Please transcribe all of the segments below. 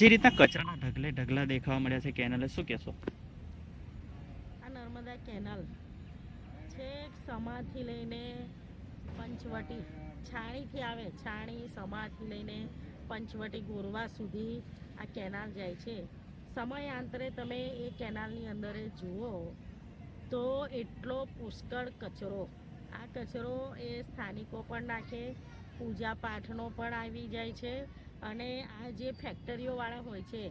જે રીતના કચરાના ઢગલે ઢગલા દેખાવા મળ્યા છે કેનાલે, શું કહેશો? આ નર્મદા કેનાલ છેક સમાથી લઈને પંચવટી, છાણીથી આવે, છાણી સમાથી લઈને પંચવટી ગોરવા સુધી આ કેનાલ જાય છે. સમયાંતરે તમે એ કેનાલની અંદર જુઓ તો એટલો પુષ્કળ કચરો. આ કચરો એ સ્થાનિકો પણ નાખે પૂજા પાઠનો પણ આવી જાય છે. અને આ જે ફેક્ટરીઓવાળા હોય છે,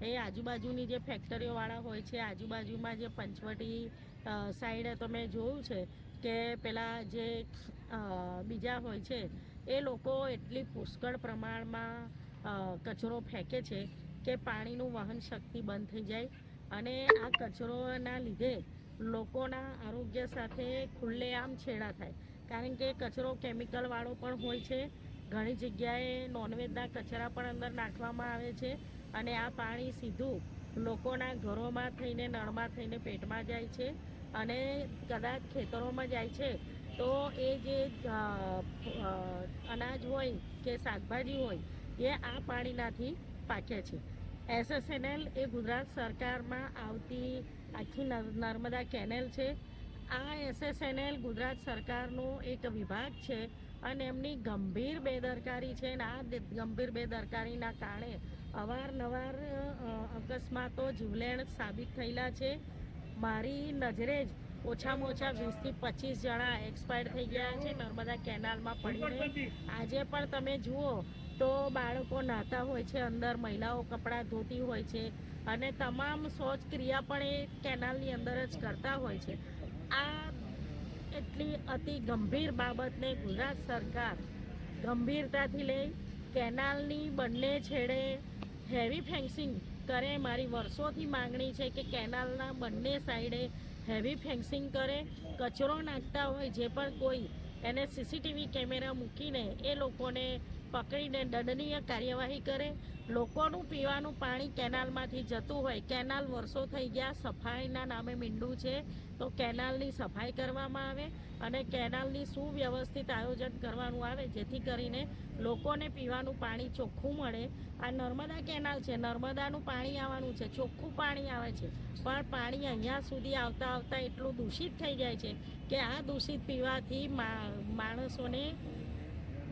એ આજુબાજુની જે ફેક્ટરીઓવાળા હોય છે, આજુબાજુમાં જે પંચવટી સાઈડ તમે જોયું છે કે પેલા જે બીજા હોય છે, એ લોકો એટલી પુષ્કળ પ્રમાણમાં કચરો ફેંકે છે કે પાણીનું વહન શક્તિ બંધ થઈ જાય અને આ કચરોના લીધે લોકોના આરોગ્ય સાથે ખુલ્લેઆમ છેડા થાય. કારણ કે કચરો કેમિકલવાળો પણ હોય છે ઘણી જગ્યાએ નોનવેજના કચરા પણ અંદર નાખવામાં આવે છે અને આ પાણી સીધું લોકોના ઘરોમાં થઈને, નળમાં થઈને પેટમાં જાય છે અને કદાચ ખેતરોમાં જાય છે. તો એ જે અનાજ હોય કે શાકભાજી હોય, એ આ પાણીનાથી પાકે છે. એસએસએનએલ એ ગુજરાત સરકારમાં આવતી આખી નર- નર્મદા કેનેલ છે. આ એસએસએનએલ ગુજરાત સરકારનો એક વિભાગ છે અને એમની ગંભીર બેદરકારી છે અને આ ગંભીર બેદરકારીના કારણે અવારનવાર અકસ્માતો જીવલેણ સાબિત થયેલા છે. મારી નજરે જ ઓછામાં ઓછા વીસથી પચીસ જણા એક્સપાયર થઈ ગયા છે, નર્મદા કેનાલમાં પડીને. આજે પણ તમે જુઓ તો બાળકો નાહતા હોય છે અંદર, મહિલાઓ કપડાં ધોતી હોય છે અને તમામ શૌચ ક્રિયા પણ એ કેનાલની અંદર જ કરતા હોય છે. આ એટલી અતિ ગંભીર બાબતને ગુજરાત સરકાર ગંભીરતાથી લઈ કેનાલની બંને છેડે હેવી ફેન્સિંગ કરે. મારી વર્ષોથી માંગણી છે કે કેનાલના બંને સાઈડે હેવી ફેન્સિંગ કરે. કચરો નાખતા હોય જે પણ કોઈ એને સીસીટીવી કેમેરા મૂકીને એ લોકોને પકડીને દંડનીય કાર્યવાહી કરે. લોકોનું પીવાનું પાણી કેનાલમાંથી જતું હોય, કેનાલ વર્ષો થઈ ગયા, સફાઈના નામે મીંડું છે, તો કેનાલની સફાઈ કરવામાં આવે અને કેનાલની સુવ્યવસ્થિત આયોજન કરવાનું આવે, જેથી કરીને લોકોને પીવાનું પાણી ચોખ્ખું મળે. આ નર્મદા કેનાલ છે, નર્મદાનું પાણી આવવાનું છે, ચોખ્ખું પાણી આવે છે, પણ પાણી અહીંયા સુધી આવતા આવતા એટલું દૂષિત થઈ જાય છે કે આ દૂષિત પીવાથી માણસોને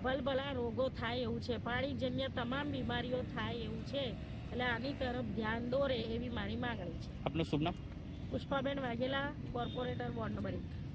ભલભલા રોગો થાય એવું છે. પાણીજન્ય તમામ બીમારીઓ થાય એવું છે. એટલે આની તરફ ધ્યાન દોરે એવી મારી માગણી છે. આપનું શુભ નામ? Pushpaben Vaghela corporator ward number એક.